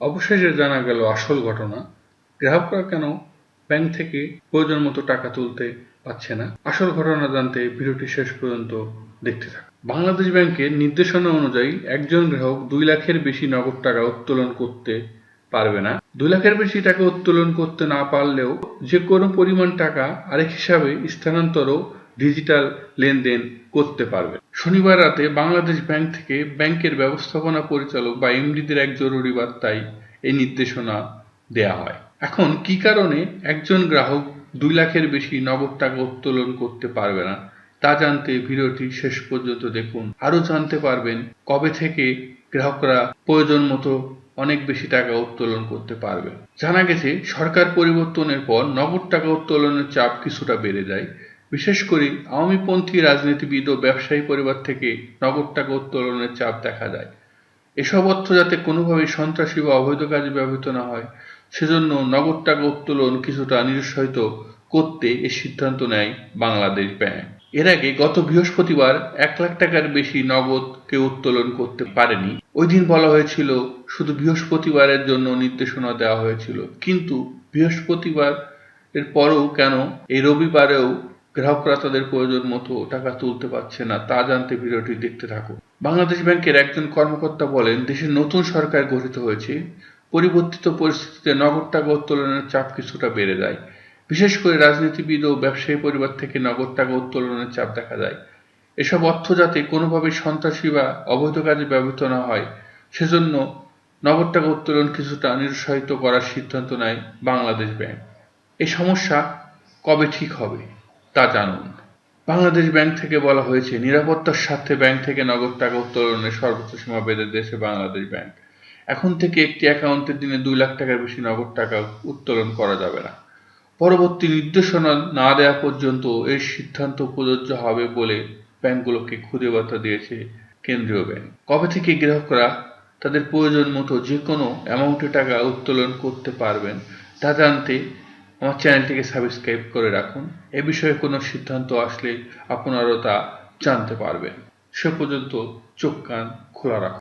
অবশেষে জানা গেল আসল ঘটনা, গ্রাহকরা কেন ব্যাংক থেকে প্রয়োজন মতো টাকা তুলতে পারছে না। আসল ঘটনা জানতে ভিডিওটি শেষ পর্যন্ত দেখতে থাকুন। বাংলাদেশ ব্যাংকের নির্দেশনা অনুযায়ী একজন গ্রাহক দুই লাখের বেশি নগদ টাকা উত্তোলন করতে পারবে না। দুই লাখের বেশি টাকা উত্তোলন করতে না পারলেও যে কোনো পরিমাণ টাকা আরেক হিসাবে স্থানান্তর ও ডিজিটাল লেনদেন করতে পারবে। শনিবার রাতে বাংলাদেশ ব্যাংক থেকে ব্যাংকের ব্যবস্থাপনা পরিচালক বা এমডিদের এক জরুরি বার্তায় এই নির্দেশনা দেয়া হয়। এখন কি কারণে একজন গ্রাহক দুই লাখের বেশি নগদ টাকা উত্তোলন করতে পারবে না, তা জানতে ভিডিওটি শেষ পর্যন্ত দেখুন। আরও জানতে পারবেন কবে থেকে গ্রাহকরা প্রয়োজন মতো অনেক বেশি টাকা উত্তোলন করতে পারবে। জানা গেছে, সরকার পরিবর্তনের পর নগদ টাকা উত্তোলনের চাপ কিছুটা বেড়ে যায় বিশেষ করে আওয়ামীপন্থী রাজনীতিবিদ ও ব্যবসায়ী পরিবার থেকে নগদ টাকা উত্তোলনের চাপ দেখা যায় এসব অর্থ যাতে কোনোভাবেই সন্ত্রাসী বা অবৈধ কাজে ব্যবহৃত না হয়, সেজন্য নগদ টাকা উত্তোলন কিছুটা নিরুৎসাহিত করতে এই সিদ্ধান্ত নেয় বাংলাদেশ ব্যাংক। এর আগে গত বৃহস্পতিবার এক লাখ টাকার বেশি নগদ কেউ উত্তোলন করতে পারেনি। ওই দিন বলা হয়েছিল, শুধু বৃহস্পতিবারের জন্য নির্দেশনা দেওয়া হয়েছিল। কিন্তু বৃহস্পতিবার এর পরেও কেন? এই রবিবারেও গ্রাহকরা তাদের প্রয়োজন মতো টাকা তুলতে পারছে না, তা জানতে ভিডিওটি দেখতে থাকুন। বাংলাদেশ ব্যাংকের একজন কর্মকর্তা বলেন, দেশের নতুন সরকার গঠিত হয়েছে। পরিবর্তিত পরিস্থিতিতে নগদ টাকা উত্তোলনের চাপ কিছুটা বেড়ে যায়। বিশেষ করে রাজনীতিবিদ ও ব্যবসায়ী পরিবার থেকে নগদ টাকা উত্তোলনের চাপ দেখা যায়। এসব অর্থ যাতে কোনোভাবেই সন্ত্রাসী বা অবৈধ কাজে ব্যবহৃত না হয়, সেজন্য নগদ টাকা উত্তোলন কিছুটা নিরুৎসাহিত করার সিদ্ধান্ত নেয় বাংলাদেশ ব্যাংক। এই সমস্যা কবে ঠিক হবে? তা জানুন। বাংলাদেশ ব্যাংক থেকে বলা হয়েছে, নিরাপত্তার স্বার্থে ব্যাংক থেকে নগদ টাকা উত্তোলনের সর্বোচ্চ সীমা বেঁধে দিয়েছে বাংলাদেশ ব্যাংক। এখন থেকে একটি অ্যাকাউন্টের দিনে দুই লাখ টাকার বেশি নগদ টাকা উত্তোলন করা যাবে না। পরবর্তী নির্দেশনা না দেওয়া পর্যন্ত এই সিদ্ধান্ত প্রযোজ্য হবে বলে ব্যাংকগুলোকে খুদে বার্তা দিয়েছে কেন্দ্রীয় ব্যাংক। কবে থেকে গ্রাহকরা তাদের প্রয়োজন মতো যে কোনো অ্যামাউন্টে টাকা উত্তোলন করতে পারবেন তা জানতে আমার চ্যানেলটিকে সাবস্ক্রাইব করে রাখুন। এ বিষয়ে কোনো সিদ্ধান্ত আসলে আপনারাও তা জানতে পারবেন। সে পর্যন্ত চোখ কান খোলা রাখুন।